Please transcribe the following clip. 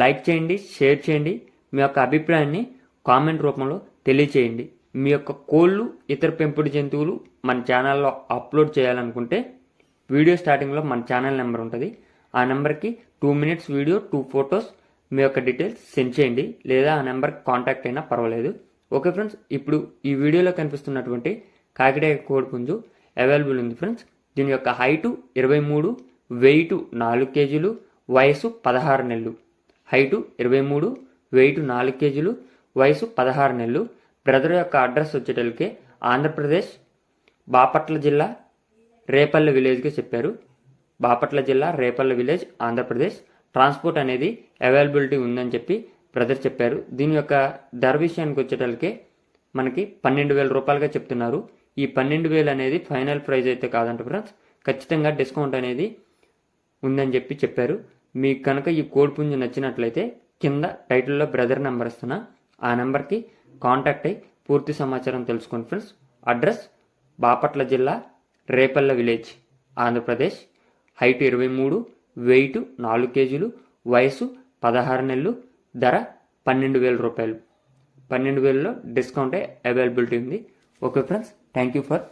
Like చేయండి share చేయండి మీ యొక్క అభిప్రాయాన్ని కామెంట్ రూపంలో తెలియచేయండి. మీ యొక్క కోళ్ళు ఇతర పెంపుడు జంతువులు మన ఛానల్లో అప్లోడ్ చేయాలనుకుంటే వీడియో స్టార్టింగ్లో మన ఛానల్ నెంబర్ ఉంటుంది. ఆ నెంబర్కి two minutes video two photos మీ యొక్క డీటెయిల్స్ సెండ్ చేయండి. లేదా ఆ నెంబర్కి కాంటాక్ట్ అయినా పర్వాలేదు. ఓకే ఫ్రెండ్స్ ఇప్పుడు ఈ వీడియోలో కనిపిస్తున్నటువంటి కాకిడాయ కోడిపుంజు అవైలబుల్ ఉంది ఫ్రెండ్స్. దీని యొక్క హైటు ఇరవై మూడు వెయిట్ నాలుగు కేజీలు వయసు పదహారు నెలలు. హైటు ఇరవై మూడు వెయిట్ నాలుగు కేజీలు వయసు పదహారు నెలలు. బ్రదర్ యొక్క అడ్రస్ వచ్చేటలకే ఆంధ్రప్రదేశ్ బాపట్ల జిల్లా రేపల్లె విలేజ్గా చెప్పారు. బాపట్ల జిల్లా రేపల్లె విలేజ్ ఆంధ్రప్రదేశ్. ట్రాన్స్పోర్ట్ అనేది అవైలబిలిటీ ఉందని చెప్పి బ్రదర్ చెప్పారు. దీని యొక్క ధర విషయానికి వచ్చేటలకే మనకి పన్నెండు వేల రూపాయలుగా చెప్తున్నారు. ఈ పన్నెండు వేలు అనేది ఫైనల్ ప్రైజ్ అయితే కాదంట ఫ్రెండ్స్. ఖచ్చితంగా డిస్కౌంట్ అనేది ఉందని చెప్పి చెప్పారు. మీకు కనుక ఈ కోడ్ పుంజు నచ్చినట్లయితే కింద టైటిల్లో బ్రదర్ నెంబర్ ఇస్తున్నా ఆ నెంబర్కి కాంటాక్ట్ అయ్యి పూర్తి సమాచారం తెలుసుకోండి ఫ్రెండ్స్ అడ్రస్ బాపట్ల జిల్లా రేపల్ల విలేజ్ ఆంధ్రప్రదేశ్ హైట్ ఇరవై మూడు వెయిట్ నాలుగు కేజీలు వయసు పదహారు నెలలు ధర పన్నెండు వేల రూపాయలు. పన్నెండు వేలలో డిస్కౌంటే అవైలబిలిటీ ఉంది. Okay friends thank you for